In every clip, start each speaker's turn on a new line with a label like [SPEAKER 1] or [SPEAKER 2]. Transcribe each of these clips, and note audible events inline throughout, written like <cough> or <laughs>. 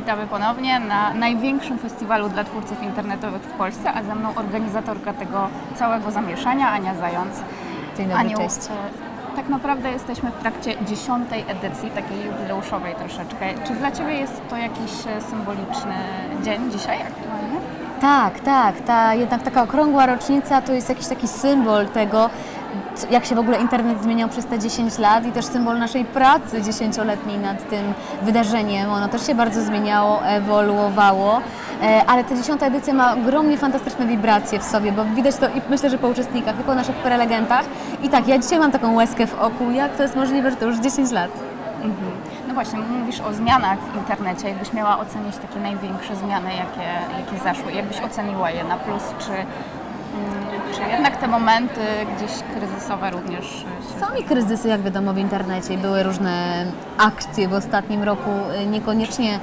[SPEAKER 1] Witamy ponownie na największym festiwalu dla twórców internetowych w Polsce, a ze mną organizatorka tego całego zamieszania, Ania Zając.
[SPEAKER 2] Dzień dobry,
[SPEAKER 1] Aniu,
[SPEAKER 2] cześć.
[SPEAKER 1] e, tak naprawdę jesteśmy w trakcie dziesiątej edycji, takiej jubileuszowej troszeczkę. Czy dla Ciebie jest to jakiś e, symboliczny dzień dzisiaj aktualnie?
[SPEAKER 2] Tak, tak, ta jednak taka okrągła rocznica to jest jakiś taki symbol tego, jak się w ogóle internet zmieniał przez te 10 lat i też symbol naszej pracy dziesięcioletniej nad tym wydarzeniem. Ono też się bardzo zmieniało, ewoluowało, e, ale ta dziesiąta edycja ma ogromnie fantastyczne wibracje w sobie, bo widać to i myślę, że po uczestnikach, i po naszych prelegentach. I tak, ja dzisiaj mam taką łezkę w oku, jak to jest możliwe, że to już 10 lat.
[SPEAKER 1] No właśnie, mówisz o zmianach w internecie. Jakbyś miała ocenić takie największe zmiany, jakie, jakie zaszły, jakbyś oceniła je na plus, czy, mm, czy jednak te momenty gdzieś kryzysowe również się
[SPEAKER 2] Są i kryzysy, jak wiadomo, w internecie. Były różne akcje w ostatnim roku, y, niekoniecznie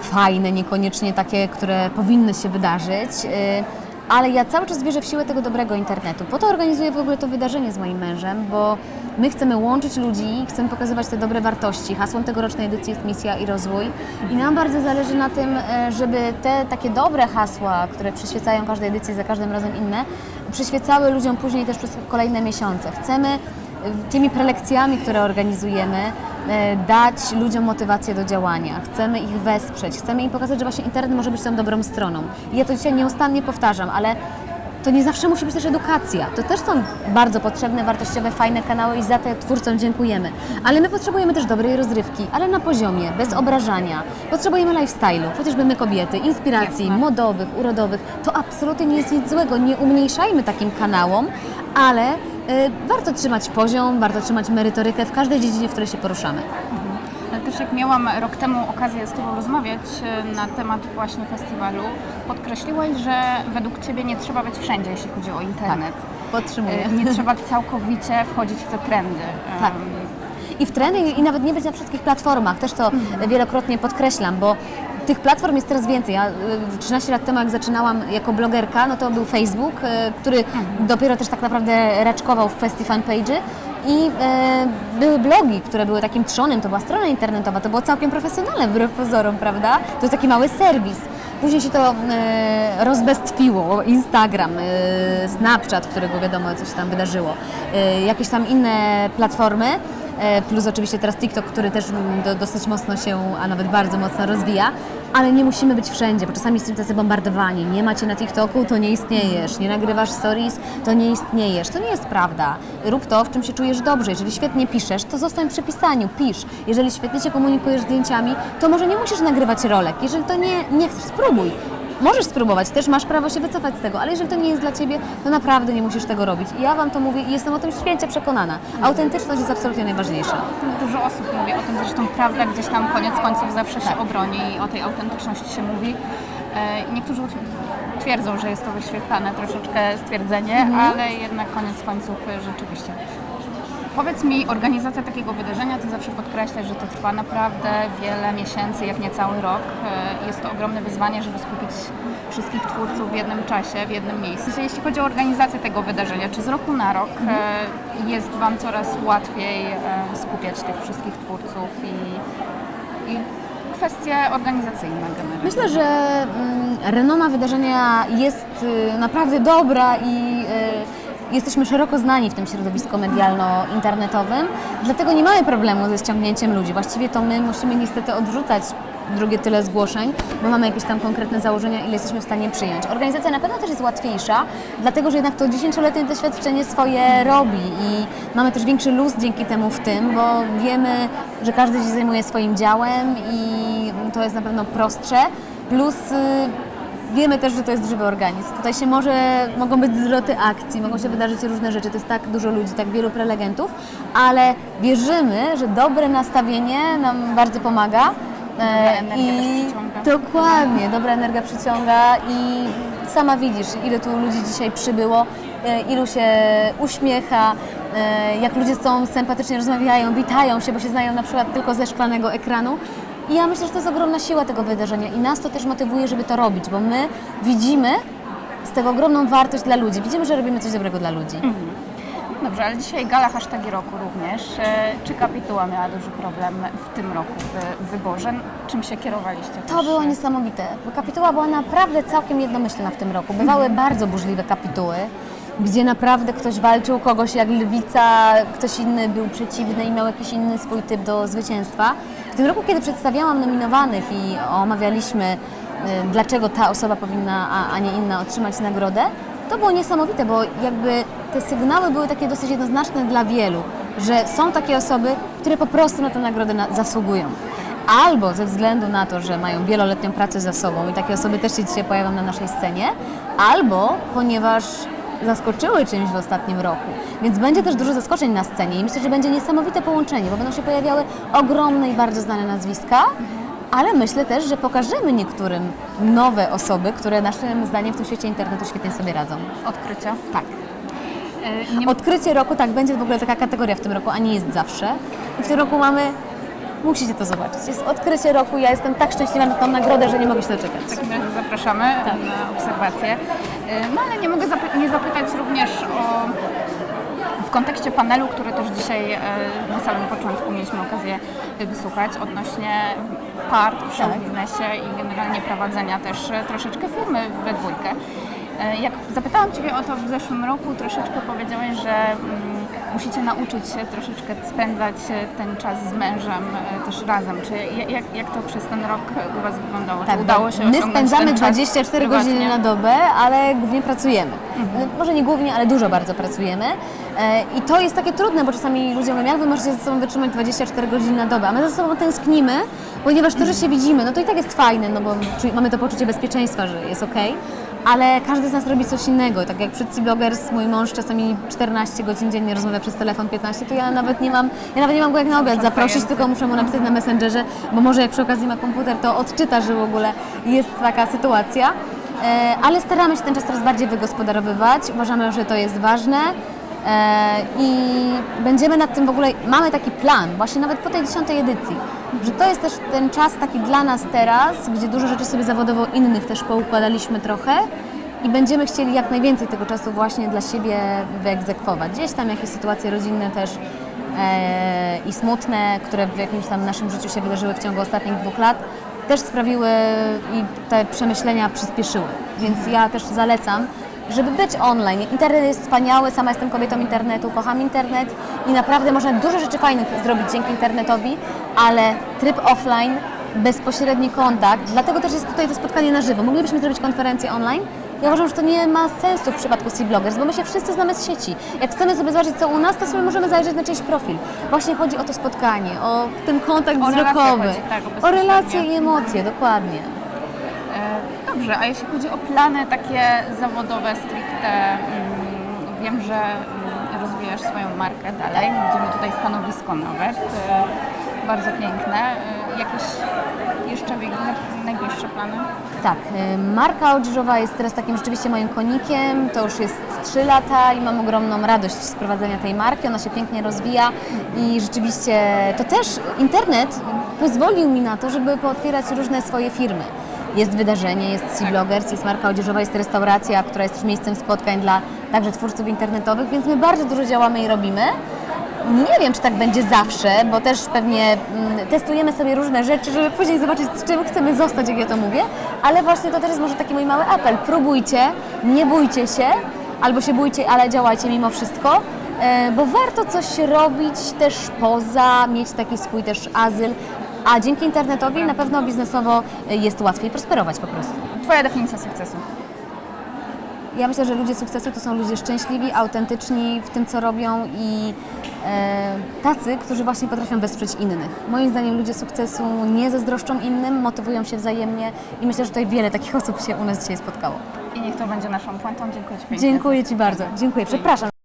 [SPEAKER 2] fajne, niekoniecznie takie, które powinny się wydarzyć. y, Ale ja cały czas wierzę w siłę tego dobrego internetu. Po to organizuję w ogóle to wydarzenie z moim mężem, bo my chcemy łączyć ludzi, chcemy pokazywać te dobre wartości. Hasłem tegorocznej edycji jest misja i rozwój. I nam bardzo zależy na tym, e, żeby te takie dobre hasła, które przyświecają każdej edycji, za każdym razem inne, przyświecały ludziom później też przez kolejne miesiące. Chcemy e, tymi prelekcjami, które organizujemy, e, dać ludziom motywację do działania. Chcemy ich wesprzeć, chcemy im pokazać, że właśnie internet może być tą dobrą stroną. I ja to dzisiaj nieustannie powtarzam, ale to nie zawsze musi być też edukacja. To też są bardzo potrzebne, wartościowe, fajne kanały i za te twórcom dziękujemy. Ale my potrzebujemy też dobrej rozrywki, ale na poziomie, bez obrażania. Potrzebujemy lifestyle'u, chociażby my kobiety, inspiracji
[SPEAKER 1] Jasne.
[SPEAKER 2] modowych, urodowych. To absolutnie nie jest nic złego. Nie umniejszajmy takim kanałom, ale y, warto trzymać poziom, warto trzymać merytorykę w każdej dziedzinie, w której się poruszamy.
[SPEAKER 1] Też jak miałam rok temu okazję z Tobą rozmawiać e, na temat właśnie festiwalu, podkreśliłaś, że według Ciebie nie trzeba być wszędzie, jeśli chodzi o internet.
[SPEAKER 2] Podtrzymuję.
[SPEAKER 1] E, Nie trzeba całkowicie wchodzić w te trendy.
[SPEAKER 2] Tak. I w trendy i nawet nie być na wszystkich platformach, też to wielokrotnie podkreślam, bo tych platform jest coraz więcej. Ja y, 13 lat temu, jak zaczynałam jako blogerka, no to był Facebook, który dopiero też tak naprawdę raczkował w kwestii fanpage'y i e, były blogi, które były takim trzonem, to była strona internetowa, to było całkiem profesjonalne wbrew pozorom, prawda? To jest taki mały serwis. Później się to e, rozbestwiło, Instagram, e, Snapchat, którego wiadomo, co się tam wydarzyło, e, jakieś tam inne platformy, e, plus oczywiście teraz TikTok, który też mm, do, dosyć mocno się, a nawet bardzo mocno rozwija, ale nie musimy być wszędzie, bo czasami jesteśmy tacy bombardowani. Nie macie na TikToku, to nie istniejesz. Nie nagrywasz stories, to nie istniejesz. To nie jest prawda. Rób to, w czym się czujesz dobrze. Jeżeli świetnie piszesz, to zostań przy pisaniu, pisz. Jeżeli świetnie się komunikujesz zdjęciami, to może nie musisz nagrywać rolek. Jeżeli to nie, nie chcesz, spróbuj. Możesz spróbować, też masz prawo się wycofać z tego, ale jeżeli to nie jest dla Ciebie, to naprawdę nie musisz tego robić. I ja Wam to mówię i jestem o tym święcie przekonana. Autentyczność jest absolutnie najważniejsza.
[SPEAKER 1] Dużo osób mówi o tym, zresztą prawda gdzieś tam koniec końców zawsze się obroni i o tej autentyczności się mówi. E, Niektórzy twierdzą, że jest to wyświetlane troszeczkę stwierdzenie, ale jednak koniec końców e, rzeczywiście. Powiedz mi, organizacja takiego wydarzenia, ty zawsze podkreślasz, że to trwa naprawdę wiele miesięcy, jak nie cały rok. E, Jest to ogromne wyzwanie, żeby skupić wszystkich twórców w jednym czasie, w jednym miejscu. Jeśli chodzi o organizację tego wydarzenia, czy z roku na rok e, jest Wam coraz łatwiej e, skupiać tych wszystkich twórców i, i kwestie organizacyjne generalnie?
[SPEAKER 2] Myślę, że mm, renoma wydarzenia jest y, naprawdę dobra i y, jesteśmy szeroko znani w tym środowisku medialno-internetowym, dlatego nie mamy problemu ze ściągnięciem ludzi. Właściwie to my musimy niestety odrzucać drugie tyle zgłoszeń, bo mamy jakieś tam konkretne założenia, ile jesteśmy w stanie przyjąć. Organizacja na pewno też jest łatwiejsza, dlatego że jednak to dziesięcioletnie doświadczenie swoje robi i mamy też większy luz dzięki temu w tym, bo wiemy, że każdy się zajmuje swoim działem i to jest na pewno prostsze. Plus y, wiemy też, że to jest żywy organizm. Tutaj się może, mogą być zwroty akcji, mogą się wydarzyć różne rzeczy. To jest tak dużo ludzi, tak wielu prelegentów, ale wierzymy, że dobre nastawienie nam bardzo pomaga. E,
[SPEAKER 1] energia też przyciąga.
[SPEAKER 2] Dokładnie, dobra energia przyciąga i sama widzisz, ile tu ludzi dzisiaj przybyło, e, ilu się uśmiecha, e, jak ludzie są sympatycznie rozmawiają, witają się, bo się znają na przykład tylko ze szklanego ekranu. I ja myślę, że to jest ogromna siła tego wydarzenia i nas to też motywuje, żeby to robić, bo my widzimy z tego ogromną wartość dla ludzi. Widzimy, że robimy coś dobrego dla ludzi.
[SPEAKER 1] Dobrze, ale dzisiaj gala hashtagi roku również. E, Czy kapituła miała duży problem w tym roku w wyborze? Czym się kierowaliście?
[SPEAKER 2] To było niesamowite, bo kapituła była naprawdę całkiem jednomyślna w tym roku. Bywały bardzo burzliwe kapituły, gdzie naprawdę ktoś walczył kogoś jak lwica, ktoś inny był przeciwny i miał jakiś inny swój typ do zwycięstwa. W tym roku, kiedy przedstawiałam nominowanych i omawialiśmy, y, dlaczego ta osoba powinna, a, nie inna otrzymać nagrodę, to było niesamowite, bo jakby te sygnały były takie dosyć jednoznaczne dla wielu, że są takie osoby, które po prostu na tę nagrodę na, zasługują. Albo ze względu na to, że mają wieloletnią pracę za sobą i takie osoby też się dzisiaj pojawią na naszej scenie, albo ponieważ zaskoczyły czymś w ostatnim roku. Więc będzie też dużo zaskoczeń na scenie i myślę, że będzie niesamowite połączenie, bo będą się pojawiały ogromne i bardzo znane nazwiska, ale myślę też, że pokażemy niektórym nowe osoby, które naszym zdaniem w tym świecie internetu świetnie sobie radzą.
[SPEAKER 1] Odkrycia?
[SPEAKER 2] Tak.
[SPEAKER 1] E, Nie
[SPEAKER 2] Odkrycie roku, tak, będzie w ogóle taka kategoria w tym roku, a nie jest zawsze. I w tym roku mamy, musicie to zobaczyć, jest odkrycie roku, ja jestem tak szczęśliwa na tą nagrodę, że nie mogę się doczekać.
[SPEAKER 1] W takim razie zapraszamy
[SPEAKER 2] Tak.
[SPEAKER 1] na obserwację. Y, No ale nie mogę zapy- nie zapytać również o w kontekście panelu, który też dzisiaj e, na samym początku mieliśmy okazję wysłuchać odnośnie par w
[SPEAKER 2] Tak.
[SPEAKER 1] biznesie i generalnie prowadzenia też e, troszeczkę firmy we dwójkę. Jak zapytałam Ciebie o to w zeszłym roku, troszeczkę powiedziałeś, że mm, musicie nauczyć się troszeczkę spędzać e, ten czas z mężem e, też razem. Czy ja- jak, jak to przez ten rok u Was wyglądało? Czy
[SPEAKER 2] Tak,
[SPEAKER 1] udało się
[SPEAKER 2] My spędzamy
[SPEAKER 1] ten czas
[SPEAKER 2] 24 godziny na dobę, ale głównie pracujemy. No, Może nie głównie, ale dużo bardzo pracujemy. E, I to jest takie trudne, bo czasami ludzie mówią, jak wy możecie ze sobą wytrzymać 24 godziny na dobę, a my ze sobą tęsknimy, ponieważ to, że się widzimy, no to i tak jest fajne, no bo mamy to poczucie bezpieczeństwa, że jest okej. Ale każdy z nas robi coś innego. Tak jak przed Bloggers, mój mąż czasami 14 godzin dziennie rozmawia przez telefon 15, to ja nawet nie mam, ja nawet nie mam go jak na obiad zaprosić, tylko muszę mu napisać na Messengerze, bo może jak przy okazji ma komputer, to odczyta, że w ogóle jest taka sytuacja. E, ale staramy się ten czas coraz bardziej wygospodarowywać. Uważamy, że to jest ważne. E, I będziemy nad tym w ogóle, mamy taki plan, właśnie nawet po tej dziesiątej edycji, że to jest też ten czas taki dla nas teraz, gdzie dużo rzeczy sobie zawodowo innych też poukładaliśmy trochę i będziemy chcieli jak najwięcej tego czasu właśnie dla siebie wyegzekwować. Gdzieś tam jakieś sytuacje rodzinne też e, i smutne, które w jakimś tam naszym życiu się wydarzyły w ciągu ostatnich dwóch lat, też sprawiły i te przemyślenia przyspieszyły. Więc ja też zalecam, żeby być online. Internet jest wspaniały, sama jestem kobietą internetu, kocham internet i naprawdę można dużo rzeczy fajnych zrobić dzięki internetowi, ale tryb offline, bezpośredni kontakt, dlatego też jest tutaj to spotkanie na żywo. Moglibyśmy zrobić konferencję online, ja uważam, że to nie ma sensu w przypadku Sea Bloggers, bo my się wszyscy znamy z sieci. Jak chcemy sobie zobaczyć, co u nas, to sobie możemy zajrzeć na czyjś profil. Właśnie chodzi o to spotkanie, o ten kontakt
[SPEAKER 1] O relacje
[SPEAKER 2] wzrokowy,
[SPEAKER 1] chodzi, tak, o
[SPEAKER 2] relacje i emocje, dokładnie.
[SPEAKER 1] E, Dobrze, a jeśli chodzi o plany takie zawodowe stricte, mm, wiem, że mm, rozwijasz swoją markę dalej, widzimy tutaj stanowisko nawet, e, bardzo piękne. E, Jakieś jeszcze naj- najbliższe plany?
[SPEAKER 2] Tak, y, marka odzieżowa jest teraz takim rzeczywiście moim konikiem. To już jest 3 lata i mam ogromną radość z prowadzenia tej marki. Ona się pięknie rozwija i rzeczywiście to też internet pozwolił mi na to, żeby pootwierać różne swoje firmy. Jest wydarzenie, jest Sea Bloggers, jest marka odzieżowa, jest restauracja, która jest też miejscem spotkań dla także twórców internetowych, więc my bardzo dużo działamy i robimy. Nie wiem, czy tak będzie zawsze, bo też pewnie mm, testujemy sobie różne rzeczy, żeby później zobaczyć, z czym chcemy zostać, jak ja to mówię. Ale właśnie to też jest może taki mój mały apel. Próbujcie, nie bójcie się, albo się bójcie, ale działajcie mimo wszystko, e, bo warto coś robić też poza, mieć taki swój też azyl. A dzięki internetowi na pewno biznesowo e, jest łatwiej prosperować po prostu.
[SPEAKER 1] Twoja definicja sukcesu.
[SPEAKER 2] Ja myślę, że ludzie sukcesu to są ludzie szczęśliwi, autentyczni w tym, co robią i e, tacy, którzy właśnie potrafią wesprzeć innych. Moim zdaniem ludzie sukcesu nie zazdroszczą innym, motywują się wzajemnie i myślę, że tutaj wiele takich <laughs> osób się u nas dzisiaj spotkało.
[SPEAKER 1] I niech to będzie naszą puentą. Dziękuję Ci pięknie.
[SPEAKER 2] Dziękuję Ci bardzo. Dziękuję. Przepraszam.